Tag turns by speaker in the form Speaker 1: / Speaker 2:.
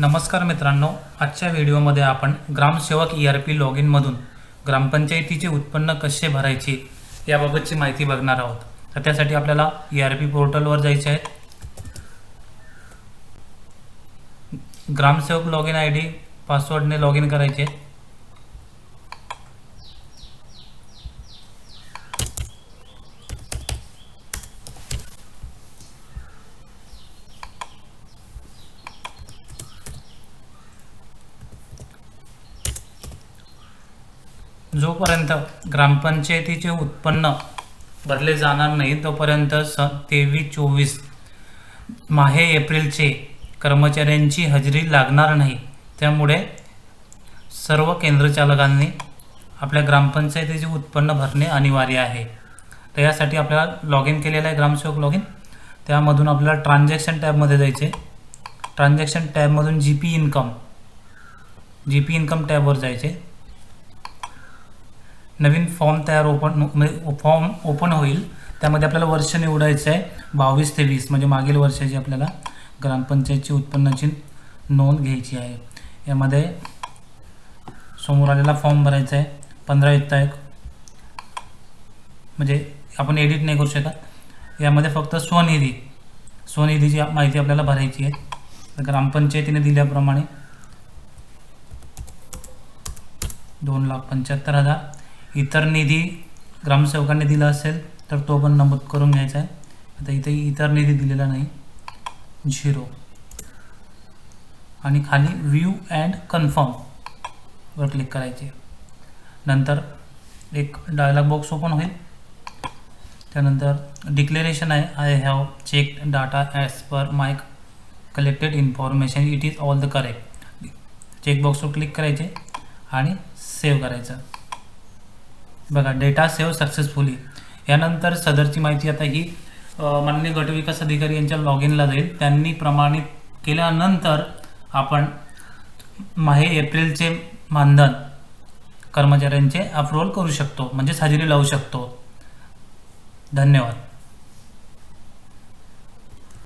Speaker 1: नमस्कार मित्रांनो आजच्या व्हिडिओमध्ये आपण ग्रामसेवक ई आर पी लॉग इनमधून ग्रामपंचायतीचे उत्पन्न कसे भरायचे याबाबतची माहिती बघणार आहोत. तर त्यासाठी आपल्याला ई आर पी पोर्टलवर जायचे आहे. ग्रामसेवक लॉग इन आय डी पासवर्डने लॉग इन करायचे. जोपर्यंत ग्रामपंचायतीचे उत्पन्न भरले जाणार नाही तोपर्यंत स तेवीस चोवीस माहे एप्रिलचे कर्मचाऱ्यांची हजेरी लागणार नाही. त्यामुळे सर्व केंद्रचालकांनी आपल्या ग्रामपंचायतीचे उत्पन्न भरणे अनिवार्य आहे. तर यासाठी आपल्याला लॉग इन केलेलं आहे ग्रामसेवक लॉग इन त्यामधून आपल्याला ट्रान्झॅक्शन टॅबमध्ये जायचे. Transaction टॅबमधून G P income G P income टॅबवर जायचे. नवीन फॉर्म तयार ओपन म्हणजे फॉर्म ओपन होईल. त्यामध्ये आपल्याला वर्ष निवडायचं आहे बावीस ते वीस म्हणजे मागील वर्षाची आपल्याला ग्रामपंचायतची उत्पन्नाची नोंद घ्यायची आहे. यामध्ये समोर आलेला फॉर्म भरायचा आहे पंधरा युक्त एक म्हणजे आपण एडिट नाही करू शकत. यामध्ये फक्त स्वनिधी स्वनिधीची माहिती आपल्याला भरायची आहे. तर ग्रामपंचायतीने दिल्याप्रमाणे दोन लाख पंच्याहत्तर हजार इतर निधी ग्रामसेवकांनी दिला असेल तर तो पण नमूद करून घ्यायचा आहे. आता इथे इतर निधी दिलेला नाही. झिरो. आणि खाली व्ह्यू अँड कन्फर्मवर क्लिक करायचे. नंतर एक डायलॉग बॉक्स ओपन होईल. त्यानंतर डिक्लेरेशन आहे. I have check data as per my collected information it is all the correct चेकबॉक्सवर click करायचे आणि सेव्ह करायचं. बघा डेटा सेव्ह सक्सेसफुली यानंतर सदरची माहिती आता ही माननीय गटविकास अधिकारी यांच्या लॉग इनला जाईल. त्यांनी प्रमाणित केल्यानंतर आपण माहे एप्रिलचे मानधन कर्मचाऱ्यांचे अप्रुव्हल करू शकतो. म्हणजेच हजेरी लावू शकतो. धन्यवाद.